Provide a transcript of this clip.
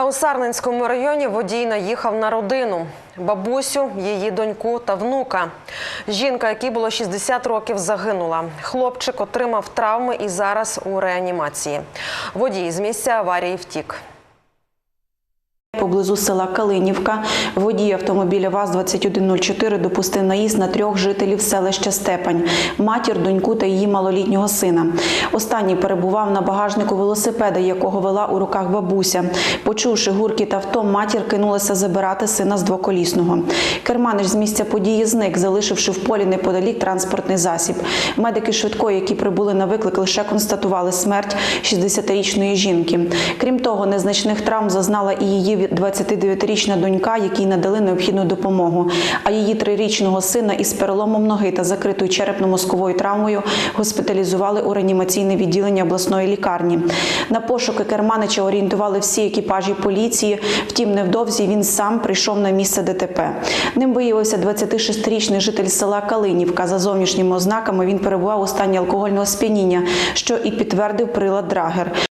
А у Сарненському районі водій наїхав на родину. Бабусю, її доньку та внука. Жінка, якій було 60 років, загинула. Хлопчик отримав травми і зараз у реанімації. Водій з місця аварії втік. Поблизу села Калинівка водій автомобіля ВАЗ-2104 допустив наїзд на трьох жителів селища Степань – матір, доньку та її малолітнього сина. Останній перебував на багажнику велосипеда, якого вела у руках бабуся. Почувши гуркіт авто, матір кинулася забирати сина з двоколісного. Керманич з місця події зник, залишивши в полі неподалік транспортний засіб. Медики швидкої, які прибули на виклик, лише констатували смерть 60-річної жінки. Крім того, незначних травм зазнала і її 29-річна донька, якій надали необхідну допомогу. А її трирічного сина із переломом ноги та закритою черепно-мозковою травмою госпіталізували у реанімаційне відділення обласної лікарні. На пошуки керманича орієнтували всі екіпажі поліції. Втім, невдовзі він сам прийшов на місце ДТП. Ним виявився 26-річний житель села Калинівка. За зовнішніми ознаками він перебував у стані алкогольного сп'яніння, що і підтвердив прилад Драгер.